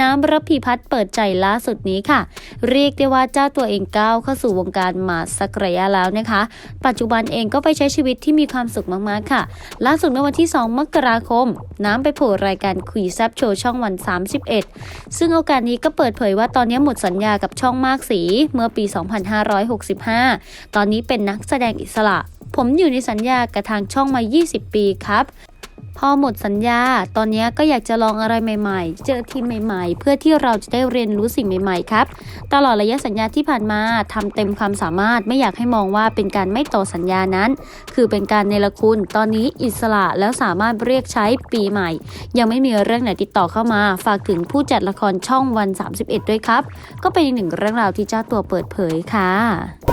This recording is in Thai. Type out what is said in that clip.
น้ำระพีพัฒน์เปิดใจล่าสุดนี้ค่ะ เรียกได้ว่าเจ้าตัวเองก้าวเข้าสู่วงการมาสักระยะแล้วนะคะ ปัจจุบันเองก็ไปใช้ชีวิตที่มีความสุขมากๆค่ะ ล่าสุดเมื่อวันที่ 2 มกราคม น้ำไปโผล่รายการคุยแซบโชว์ช่องวัน 31 ซึ่งโอกาสนี้ก็เปิดเผยว่าตอนนี้หมดสัญญากับช่องมากสีเมื่อปี 2565 ตอนนี้เป็นนักแสดงอิสระผมอยู่ในสัญญากับทางช่องมา 20 ปีครับ พอหมดสัญญา ตอนนี้ก็อยากจะลองอะไรใหม่ๆ เจอทีมใหม่ๆ เพื่อที่เราจะได้เรียนรู้สิ่งใหม่ๆครับ ตลอดระยะสัญญาที่ผ่านมาทำเต็มความสามารถไม่อยากให้มองว่าเป็นการไม่ต่อสัญญานั้น คือเป็นการเนรคุณ ตอนนี้อิสระแล้วสามารถเรียกใช้ปีใหม่ ยังไม่มีเรื่องไหนติดต่อเข้ามา ฝากถึงผู้จัดละครช่องวัน 31 ด้วยครับ ก็เป็นอีกหนึ่งเรื่องราวที่เจ้าตัวเปิดเผยค่ะ